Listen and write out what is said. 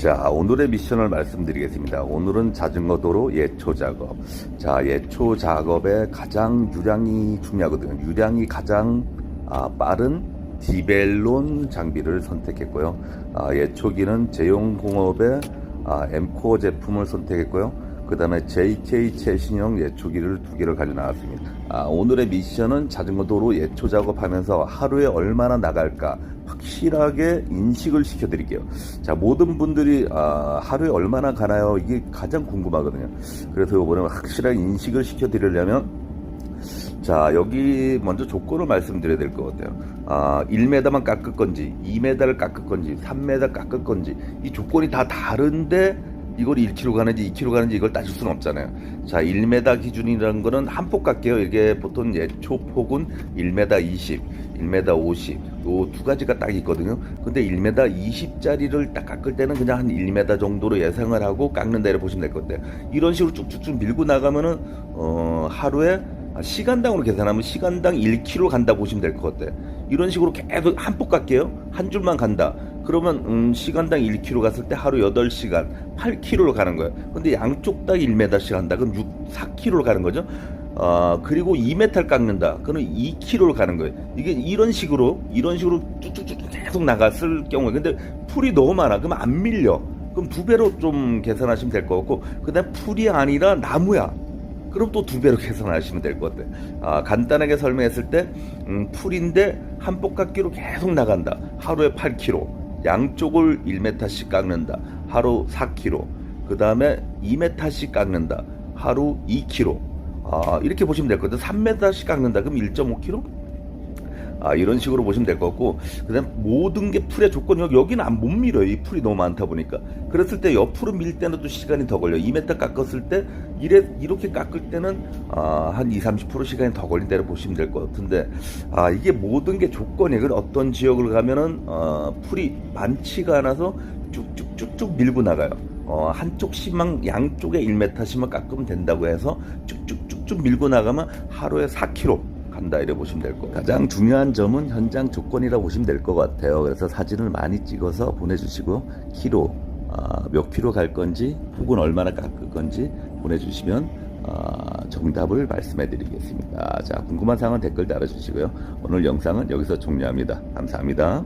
자, 오늘의 미션을 말씀드리겠습니다. 오늘은 자전거 도로 예초 작업. 자, 예초 작업에 가장 유량이 중요하거든요. 유량이 가장 아, 빠른 디벨론 장비를 선택했고요. 아, 예초기는 제용공업의 아, 엠코어 제품을 선택했고요. 그 다음에 JK 최신형 예초기를 두 개를 가져 나왔습니다. 아, 오늘의 미션은 자전거 도로 예초 작업하면서 하루에 얼마나 나갈까 확실하게 인식을 시켜드릴게요. 자, 모든 분들이 아, 하루에 얼마나 가나요? 이게 가장 궁금하거든요. 그래서 이번에 확실하게 인식을 시켜드리려면 자, 여기 먼저 조건을 말씀드려야 될 것 같아요. 아, 1m만 깎을 건지, 2m를 깎을 건지, 3m 깎을 건지, 이 조건이 다 다른데 이걸 1km 가는지 2km 가는지 이걸 따질 수는 없잖아요. 자, 1m 기준이라는 거는 한폭 깎게요. 이게 보통 예초 폭은 1m 20, 1m 50, 요 두 가지가 딱 있거든요. 근데 1m 20짜리를 딱 깎을 때는 그냥 한 1m 정도로 예상을 하고 깎는다 이렇게 보시면 될것 같아요. 이런 식으로 쭉쭉쭉 밀고 나가면은, 어, 하루에 시간당으로 계산하면 시간당 1km 간다 보시면 될 것 같아요. 이런 식으로 계속 한폭 갈게요. 한 줄만 간다. 그러면 음, 시간당 1km 갔을 때 하루 8시간 8km로 가는 거예요. 근데 양쪽 다 1m씩 한다. 그럼 6, 4km로 가는 거죠. 어, 그리고 2m를 깎는다. 그러면 2km로 가는 거예요. 이게 이런 식으로 이런 식으로 쭉쭉쭉 계속 나갔을 경우에 근데 풀이 너무 많아. 그럼 안 밀려. 그럼 두 배로 좀 계산하시면 될 것 같고 그다음 풀이 아니라 나무야. 그럼 또 두 배로 계산하시면 될 것 같아요. 아, 간단하게 설명했을 때, 음, 풀인데 한 복깎기로 계속 나간다. 하루에 8km. 양쪽을 1m씩 깎는다. 하루 4km. 그 다음에 2m씩 깎는다. 하루 2km. 아, 이렇게 보시면 될 것 같아요. 3m씩 깎는다. 그럼 1.5km? 아, 이런 식으로 보시면 될 것 같고, 그 다음 모든 게 풀의 조건이 여기, 여기는 안 못 밀어요. 이 풀이 너무 많다 보니까. 그랬을 때 옆으로 밀 때는 또 시간이 더 걸려요. 2m 깎았을 때, 이래, 이렇게 깎을 때는, 아, 한 2, 30% 시간이 더 걸린다고 보시면 될 것 같은데, 아, 이게 모든 게 조건이, 그 어떤 지역을 가면은, 어, 풀이 많지가 않아서 쭉쭉쭉쭉 밀고 나가요. 어, 한쪽씩만, 양쪽에 1m씩만 깎으면 된다고 해서 쭉쭉쭉쭉 밀고 나가면 하루에 4km. 간다 이래 보시면 될 것 같아요. 가장 중요한 점은 현장 조건이라고 보시면 될 것 같아요. 그래서 사진을 많이 찍어서 보내주시고 키로 아, 몇 킬로 갈 건지 혹은 얼마나 깎을 건지 보내주시면 아, 정답을 말씀해 드리겠습니다. 자 궁금한 사항은 댓글 달아주시고요. 오늘 영상은 여기서 종료합니다. 감사합니다.